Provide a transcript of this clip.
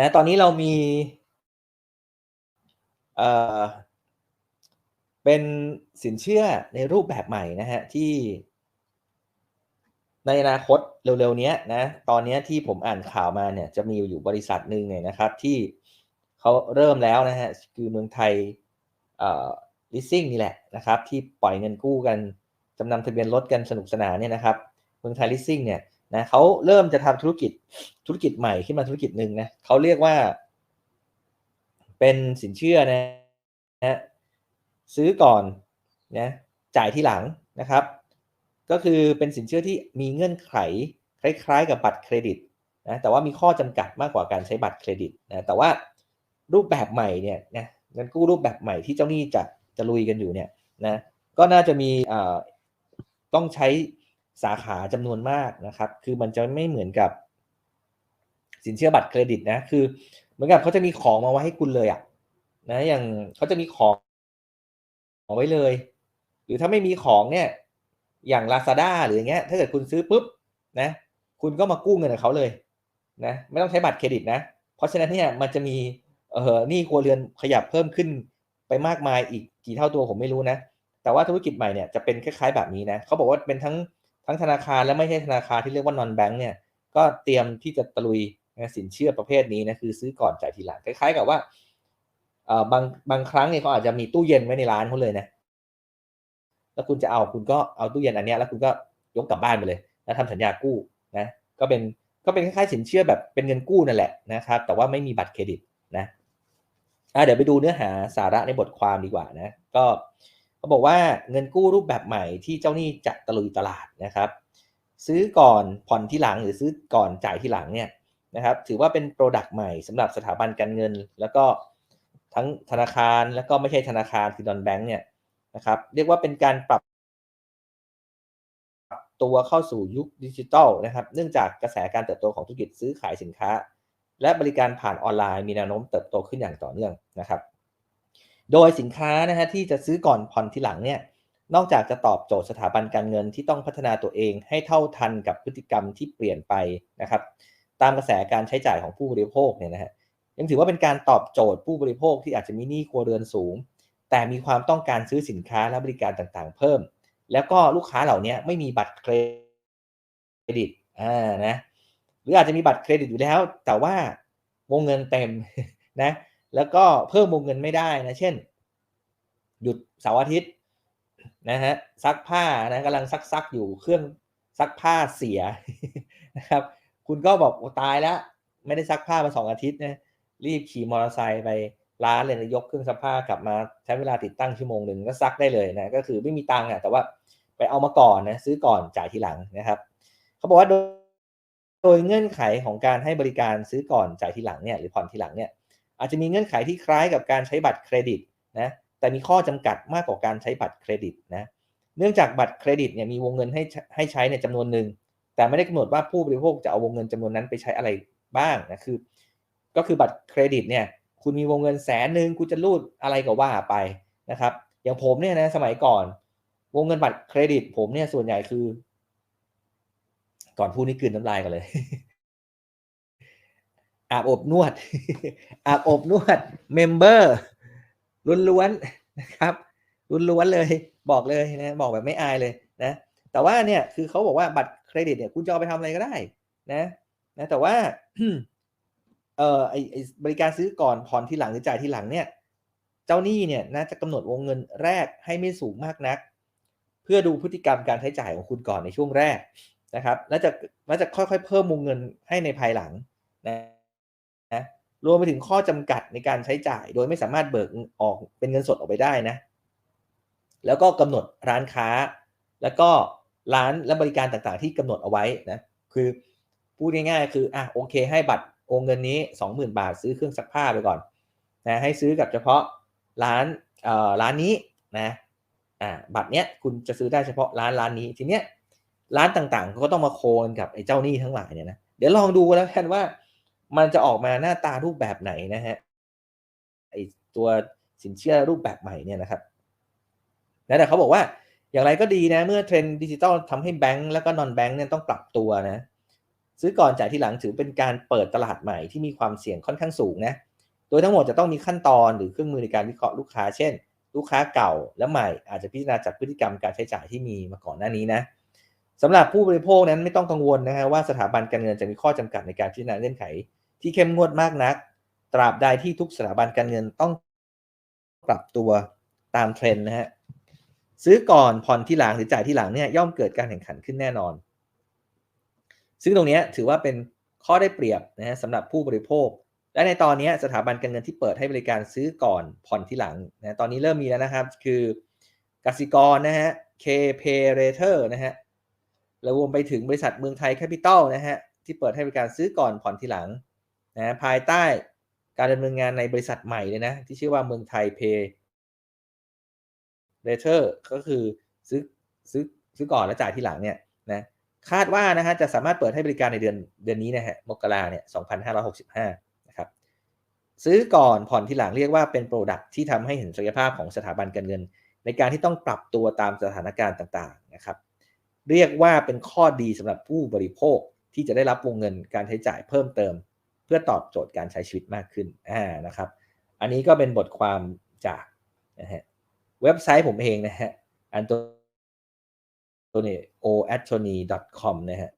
นะตอนนี้เรามีเอ่อเป็นสินเชื่อในรูปแบบใหม่นะฮะที่ ในอนาคตเร็วๆนี้นะตอนนี้ที่ผมอ่านข่าวมาเนี่ยจะมีอยู่บริษัทหนึ่งเนี่ยนะครับ ที่เขาเริ่มแล้วนะฮะคือเมืองไทยเอ่อ leasing นี่แหละนะครับ ที่ปล่อยเงินกู้กันจำนำทะเบียนรถกันสนุกสนานเนี่ยนะครับ เมืองไทย leasing เนี่ย นะเขาเริ่มจะทำธุรกิจธุรกิจใหม่ขึ้นมาธุรกิจหนึ่งนะเขาเรียกว่า เป็นสินเชื่อนะนะซื้อก่อนนะจ่ายทีหลังนะครับ ก็คือเป็นสินเชื่อที่มีเงื่อนไข คล้ายๆ กับบัตรเครดิตนะแต่ว่ามีข้อจำกัดมากกว่าการใช้บัตรเครดิตนะแต่ว่ารูปแบบใหม่เนี่ยนะเงินกู้รูปแบบใหม่ที่เจ้าหนี้จะจะลุยกันอยู่เนี่ยนะก็น่าจะมีอ่าต้องใช้ สาขาจำนวนมากนะครับ คือมันจะไม่เหมือนกับสินเชื่อบัตรเครดิตนะ คือเหมือนกับเขาจะมีของมาไว้ให้คุณเลยอะนะอย่างเขาจะมีของเอาไว้เลย หรือถ้าไม่มีของเนี่ย อย่าง Lazada หรืออย่างเงี้ย ถ้าเกิดคุณซื้อปุ๊บนะ คุณก็มากู้เงินกับเขาเลยนะไม่ต้องใช้บัตรเครดิตนะ เพราะฉะนั้นเนี่ยมันจะมีเออนี้ครัวเรือนขยับเพิ่มขึ้นไปมากมายอีกกี่เท่าตัวผมไม่รู้นะ แต่ว่าธุรกิจใหม่เนี่ยจะเป็นคล้ายๆแบบนี้นะเขาบอกว่าเป็นทั้ง ทั้งธนาคารและไม่ใช่ธนาคารที่เรียกว่า non bank เนี่ยก็เตรียมที่จะตะลุยนสินเชื่อประเภทนี้นะคือซื้อก่อนจ่ายทีหลังคล้ายๆกับว่าเออบางบางครั้งเนี่ยเขาอาจจะมีตู้เย็นไว้ในร้านเขาเลยนะแล้วคุณจะเอาคุณก็เอาตู้เย็นอันนี้แล้วคุณก็ยกกลับบ้านไปเลยแล้วทำสัญญากู้นะก็เป็นก็เป็นคล้ายๆสินเชื่อแบบเป็นเงินกู้นั่นแหละนะครับ แต่ว่าไม่มีบัตรเครดิตนะะเดี๋ยวไปดูเนื้อหาสาระในบทความดีกว่านะ ก็ เขาบอกว่าเงินกู้รูปแบบใหม่ที่เจ้าหนี้จะตะลุยตลาดนะครับ ซื้อก่อนผ่อนที่หลังหรือซื้อก่อนจ่ายที่หลังเนี่ยนะครับ ถือว่าเป็นโปรดักต์ใหม่สำหรับสถาบันการเงิน แล้วก็ทั้งธนาคารแล้วก็ไม่ใช่ธนาคารคือดอนแบงก์เนี่ยนะครับ เรียกว่าเป็นการปรับตัวเข้าสู่ยุคดิจิทัลนะครับ เนื่องจากกระแสการเติบโตของธุรกิจซื้อขายสินค้า และบริการผ่านออนไลน์มีแนวโน้มเติบโตขึ้นอย่างต่อเนื่องนะครับ โดยสินค้านะฮะที่จะซื้อก่อนผ่อนทีหลังเนี่ยนอกจากจะตอบโจทย์สถาบันการเงินที่ต้องพัฒนาตัวเองให้เท่าทันกับพฤติกรรมที่เปลี่ยนไปนะครับตามกระแสการใช้จ่ายของผู้บริโภคเนี่ยนะฮะยังถือว่าเป็นการตอบโจทย์ผู้บริโภคที่อาจจะมีหนี้ครัวเรือนสูง แต่มีความต้องการซื้อสินค้าและบริการต่างๆ เพิ่ม แล้วก็ลูกค้าเหล่านี้ไม่มีบัตรเครดิตอ่านะหรืออาจจะมีบัตรเครดิตอยู่แล้ว แต่ว่าวงเงินเต็มนะ แล้วก็เพิ่มวงเงินไม่ได้นะ เช่น หยุดเสาร์อาทิตย์นะฮะซักผ้านะกำลังซักซักอยู่เครื่องซักผ้าเสียนะครับ คุณก็บอกตายแล้ว ไม่ได้ซักผ้ามาสองอาทิตย์นะรีบขี่มอเตอร์ไซค์ไปร้านเลยนะยกเครื่องซักผ้ากลับมาใช้เวลาติดตั้งชั่วโมงหนึ่งก็ซักได้เลยนะก็คือไม่มีตังค์อะแต่ว่าไปเอามาก่อนนะซื้อก่อนจ่ายทีหลังนะครับเขาบอกว่าโดยโดยเงื่อนไขของการให้บริการซื้อก่อนจ่ายทีหลังเนี่ยหรือผ่อนทีหลังเนี่ย อาจจะมีเงื่อนไขที่คล้ายกับการใช้บัตรเครดิตนะแต่มีข้อจำกัดมากกว่าการใช้บัตรเครดิตนะเนื่องจากบัตรเครดิตเนี่ยมีวงเงินให้ให้ใช้ในจำนวนหนึ่งแต่ไม่ได้กำหนดว่าผู้บริโภคจะเอาวงเงินจำนวนนั้นไปใช้อะไรบ้างนะคือ ก็คือบัตรเครดิตเนี่ยคุณมีวงเงินแสนหนึ่งคุณจะรูดอะไรก็ว่าไปนะครับอย่างผมเนี่ยนะสมัยก่อน วงเงินบัตรเครดิต ผมเนี่ยส่วนใหญ่คือ ก่อนพูดนี่คืนน้ำลายกันเลย อาบอบนวด อาบอบนวดเมมเบอร์ล้วนๆนะครับล้วนๆเลย บอกเลยนะบอกแบบไม่อายเลยนะ แต่ว่าเนี่ยคือเขาบอกว่าบัตรเครดิตเนี่ยคุณจะเอาไปทำอะไรก็ได้นะนะแต่ว่าเอ่อไออบริการซื้อก่อนผ่อนที่หลังหรือจ่ายที่หลังเนี่ย เจ้าหนี้เนี่ยน่าจะกำหนดวงเงินแรกให้ไม่สูงมากนัก เพื่อดูพฤติกรรมการใช้จ่ายของคุณก่อนในช่วงแรกนะครับ แล้วจะแล้วจะค่อยๆเพิ่มวงเงินให้ในภายหลังนะ นะรวมไปถึงข้อจำกัดในการใช้จ่าย โดยไม่สามารถเบิกออกเป็นเงินสดออกไปได้นะ แล้วก็กำหนดร้านค้า แล้วก็ร้านและบริการต่างๆ ที่กำหนดเอาไว้นะคือพูดง่ายๆ คืออะโอเค ให้บัตรโอนเงินนี้ 20,000 บาทซื้อเครื่องซักผ้าไปก่อนนะให้ซื้อกับเฉพาะร้านเอ่อร้านนี้นะอ่าบัตรเนี้ยคุณจะซื้อได้เฉพาะร้านร้านนี้ทีเนี้ยร้านต่างๆก็ต้องมาโคนกับไอ้เจ้าหนี้ทั้งหลายเนี่ยนะเดี๋ยวลองดูแล้วกันว่า มันจะออกมาหน้าตารูปแบบไหนนะฮะไอตัวสินเชื่อรูปแบบใหม่เนี่ยนะครับนะแต่เขาบอกว่าอย่างไรก็ดีนะ เมื่อเทรนด์ดิจิตอลทำให้แบงก์แล้วก็นอนแบงก์เนี่ยต้องปรับตัวนะ ซื้อก่อนจ่ายที่หลังถือเป็นการเปิดตลาดใหม่ที่มีความเสี่ยงค่อนข้างสูงนะโดยทั้งหมดจะต้องมีขั้นตอนหรือเครื่องมือในการวิเคราะห์ลูกค้า เช่น ลูกค้าเก่าและใหม่อาจจะพิจารณาจากพฤติกรรมการใช้จ่ายที่มีมาก่อนหน้านี้นะสำหรับผู้บริโภคนั้นไม่ต้องกังวลนะฮะว่าสถาบันการเงินจะมีข้อจำกัดในการพิจารณาเงื่อนไข ที่เข้มงวดมากนัก ตราบใดที่ทุกสถาบันการเงินต้องปรับตัวตามเทรนด์นะฮะซื้อก่อนผ่อนที่หลังหรือจ่ายที่หลังเนี่ยย่อมเกิดการแข่งขันขึ้นแน่นอน ซึ่งตรงนี้ถือว่าเป็นข้อได้เปรียบนะฮะสำหรับผู้บริโภค และในตอนนี้สถาบันการเงินที่เปิดให้บริการซื้อก่อนผ่อนที่หลังนะตอนนี้เริ่มมีแล้วนะครับ คือกสิกรนะฮะ KPay Later นะฮะแล้วรวมไปถึงบริษัทเมืองไทยแคปิตอลนะฮะที่เปิดให้บริการซื้อก่อนผ่อนที่หลัง นะภายใต้การดำเนินงานในบริษัทใหม่เลยนะ ที่ชื่อว่าเมืองไทย Pay Later ก็คือซื้อซื้อซื้อก่อนแล้วจ่ายที่หลังเนี่ยนะคาดว่านะฮะจะสามารถเปิดให้บริการในเดือนเดือนนี้นะฮะมกราเนี่ย2565นะครับซื้อก่อนผ่อนที่หลังเรียกว่าเป็นโปรดักที่ทำให้เห็นศักยภาพของสถาบันการเงิน ในการที่ต้องปรับตัวตามสถานการณ์ต่างๆนะครับเรียกว่าเป็นข้อดีสำหรับผู้บริโภคที่จะได้รับวงเงินการใช้จ่ายเพิ่มเติม พื่อตอบโจทย์การใช้ชีวิตมากขึ้นอ่านะครับ อันนี้ก็เป็นบทความจากนะฮะเว็บไซต์ผมเองนะฮะ antonio o a t t o n y com นะฮะ